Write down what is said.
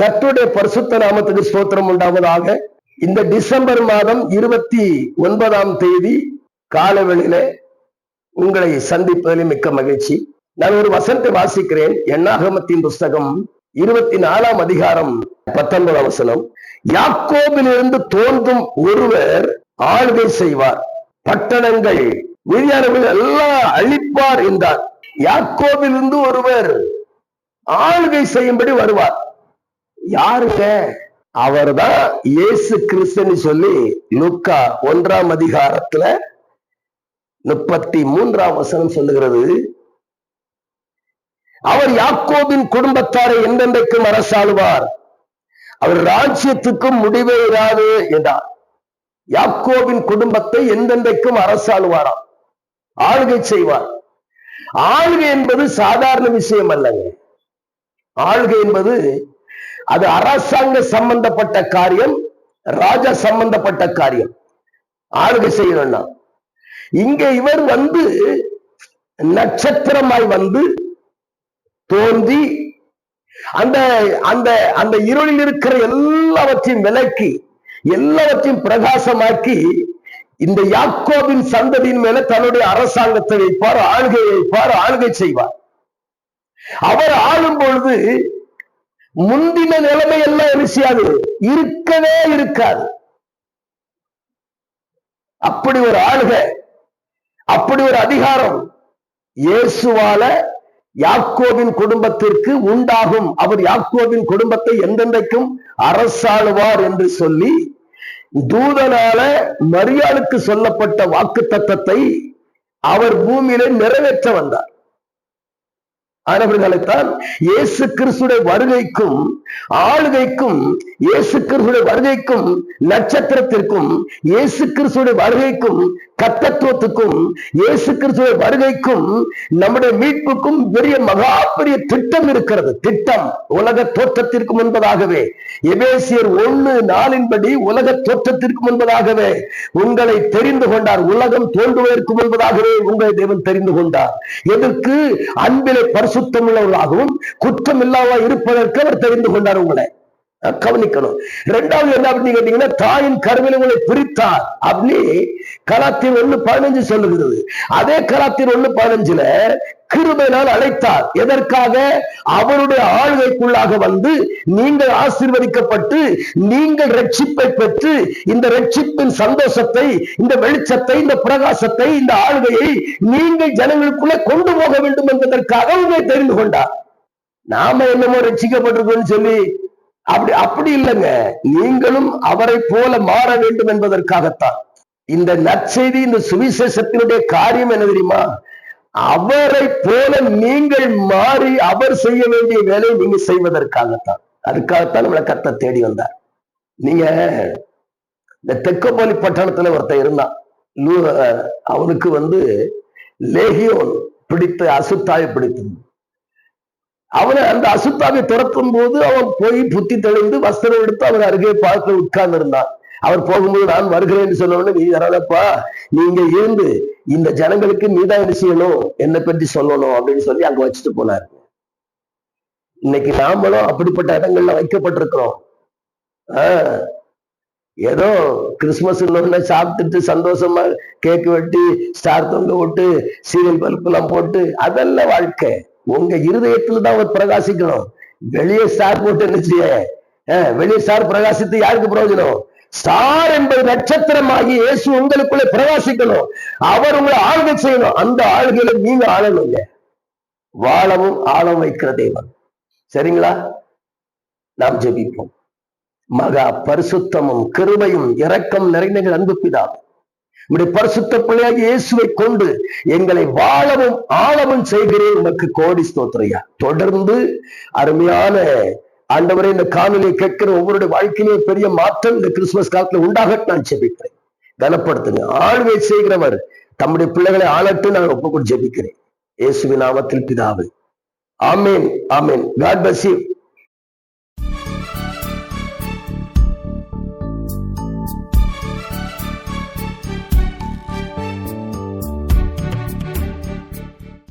கர்த்தருடைய பரிசுத்த நாமத்துக்கு ஸ்தோத்திரம் உண்டாவதாக. இந்த டிசம்பர் மாதம் இருபத்தி ஒன்பதாம் தேதி காலவெளியில உங்களை சந்திப்பதில் மிக்க மகிழ்ச்சி. நான் ஒரு வசனத்தை வாசிக்கிறேன். எண்ணாகமத்தின் புஸ்தகம் இருபத்தி நாலாம் அதிகாரம் பத்தொன்பதாம் வசனம். யாக்கோபிலிருந்து தோன்றும் ஒருவர் ஆளுகை செய்வார். பட்டணங்கள் மீதியானவர்கள் எல்லாம் அழிப்பார் என்றார். யாக்கோபிலிருந்து ஒருவர் ஆளுகை செய்யும்படி வருவார். யாருங்க? அவர்தான் இயேசு கிறிஸ்துன்னு சொல்லி லுக்கா ஒன்றாம் அதிகாரத்துல முப்பத்தி மூன்றாம் வசனம் சொல்லுகிறது. அவர் யாக்கோபின் குடும்பத்தாரை என்றென்றைக்கும் அரசாளுவார். அவர் ராஜ்யத்துக்கும் முடிவே இராது என்றார். யாக்கோவின் குடும்பத்தை எந்தெந்தைக்கும் அரசாளுவாராம். ஆளுகை செய்வார். ஆளுகை என்பது சாதாரண விஷயம் அல்லங்க. ஆளுகை என்பது அது அரசாங்க சம்பந்தப்பட்ட காரியம் ராஜா சம்பந்தப்பட்ட காரியம். ஆளுகை செய்யணும்னா இங்க இவர் வந்து நட்சத்திரமாய் வந்து தோன்றி அந்த அந்த அந்த இருளில் இருக்கிற எல்லாவற்றையும் விலக்கி எல்லாவற்றையும் பிரகாசமாக்கி இந்த யாக்கோவின் சந்ததியின் மேல தன்னுடைய அரசாங்கத்தை வைப்பார் ஆளுகை வைப்பார் ஆளுகை செய்வார். அவர் ஆளும் பொழுது முந்தின நிலைமை எல்லாம் இருசியாது இருக்கவே இருக்காது. அப்படி ஒரு ஆளுக அப்படி ஒரு அதிகாரம் இயேசுவால யாக்கோவின் குடும்பத்திற்கு உண்டாகும். அவர் யாக்கோவின் குடும்பத்தை எந்தெந்தைக்கும் அரசாளுவார் என்று சொல்லி தூதனால மரியாளுக்கு சொல்லப்பட்ட வாக்கு தத்தத்தை அவர் பூமியிலே நிறைவேற்ற வந்தார். ஆனவர்களைத்தான் இயேசு கிறிஸ்துடைய வருகைக்கும் ஆளுகைக்கும் இயேசு கிறிஸ்துடைய வருகைக்கும் நட்சத்திரத்திற்கும் இயேசு கிறிஸ்துடைய வருகைக்கும் கத்தத்துவத்துக்கும் இயேசு கிறிஸ்துடைய வருகைக்கும் நம்முடைய மீட்புக்கும் பெரிய மகா பெரிய திட்டம் இருக்கிறது. திட்டம். உலக தோற்றத்திற்கு முன்பதாகவே எபேசியர் ஒன்னு நாளின்படி உலக தோற்றத்திற்கு முன்பதாகவே உங்களை தெரிந்து கொண்டார். உலகம் தோன்றுவதற்கு முன்பதாகவே உங்களை தேவன் தெரிந்து கொண்டார். எதற்கு? அன்பிலே பரிசுத்தம் உள்ளவர்களாகவும் குற்றம் இல்லாமல் இருப்பதற்கு அவர் தெரிந்து கொண்டார். உங்களை. கவனிக்கணும். ரெண்டாவது என்ன அப்படின்னு கேட்டீங்கன்னா தாயின் கருவில் உங்களை பிரித்தார். அப்படி கலாத்தின் ஒண்ணு பதினஞ்சு சொல்லுகிறது. அதே கலாத்தின் ஒண்ணு பதினஞ்சுல கிருபையினால் அழைத்தார். எதற்காக? அவருடைய ஆளுகைக்குள்ளாக வந்து நீங்கள் ஆசீர்வதிக்கப்பட்டு நீங்கள் ரட்சிப்பை பெற்று இந்த ரட்சிப்பின் சந்தோஷத்தை இந்த வெளிச்சத்தை இந்த பிரகாசத்தை இந்த ஆளுகையை நீங்கள் ஜனங்களுக்குள்ள கொண்டு போக வேண்டும் என்பதற்காக உங்களை தெரிந்து கொண்டார். நாம என்னமோ ரட்சிக்கப்பட்டிருக்கோம்னு சொல்லி அப்படி அப்படி இல்லைங்க. நீங்களும் அவரை போல மாற வேண்டும் என்பதற்காகத்தான். இந்த நற்செய்தி இந்த சுவிசேஷத்தினுடைய காரியம் என்ன தெரியுமா? அவரை போல நீங்கள் மாறி அவர் செய்ய வேண்டிய வேலையை நீங்க செய்வதற்காகத்தான். அதுக்காகத்தான் நம்மளை கத்த தேடி வந்தார். நீங்க இந்த தெக்கப்போலி பட்டணத்துல ஒருத்தன் இருந்தான். அவனுக்கு வந்து லேகியோன் பிடித்த அசுத்தாய பிடித்தது. அவனை அந்த அசுத்தாவை துரத்தும் போது அவன் போய் புத்தி தெளிந்து வஸ்திரம் எடுத்து அவன் அருகே பார்க்க உட்கார்ந்து இருந்தான் அவர் போகும்போது நான் வருகிறேன் சொன்னவொடனே நீ வரலப்பா நீங்க இருந்து இந்த ஜனங்களுக்கு நீதான் என்ன செய்யணும்? என்னை பற்றி சொல்லணும் அப்படின்னு சொல்லி அங்க வச்சுட்டு போனார். இன்னைக்கு நாமளும் அப்படிப்பட்ட இடங்கள்ல வைக்கப்பட்டிருக்கிறோம். ஆஹ் ஏதோ இன்னொன்னு சாப்பிட்டுட்டு சந்தோஷமா கேக் வெட்டி ஸ்டார் தொங்க விட்டு சீரியல் பருப்பு எல்லாம் போட்டு அதெல்லாம் வாழ்க்கை. உங்க இருதயத்துல தான் அவர் பிரகாசிக்கணும். வெளியே ஸ்டார் போட்டு நினைச்சிய வெளியே ஸ்டார் பிரகாசித்து யாருக்கு பிரயோஜனம்? ஸ்டார் என்பது நட்சத்திரமாகி இயேசு உங்களுக்குள்ள பிரகாசிக்கணும். அவர் உங்களை ஆளுகை செய்யணும். அந்த ஆளுகையில நீங்க ஆளணுங்க. வாழவும் ஆழம் வைக்கிற தெய்வம் சரிங்களா? நாம் ஜெபிப்போம். மகா பரிசுத்தமும் கிருபையும் இரக்கம் நிறைந்த அன்பு பிதாவும் உடைய பரிசுத்த பிள்ளையாக இயேசுவை கொண்டு எங்களை வாழவும் ஆழவும் செய்கிறேன் உனக்கு கோடி ஸ்தோத்திரையா தொடர்ந்து அருமையான ஆண்டவரை இந்த காணொலியை கேட்கிற ஒவ்வொருடைய வாழ்க்கையிலேயே பெரிய மாற்றம் இந்த கிறிஸ்துமஸ் காலத்துல உண்டாக நான் ஜெபிக்கிறேன். கனப்படுத்துங்க. ஆளுகை செய்கிறவர் தம்முடைய பிள்ளைகளை ஆளட்டு நான் ஒப்புக்கொண்டு ஜெபிக்கிறேன். இயேசுவின் நாமத்தில் பிதாவை. ஆமேன் ஆமேன். God bless you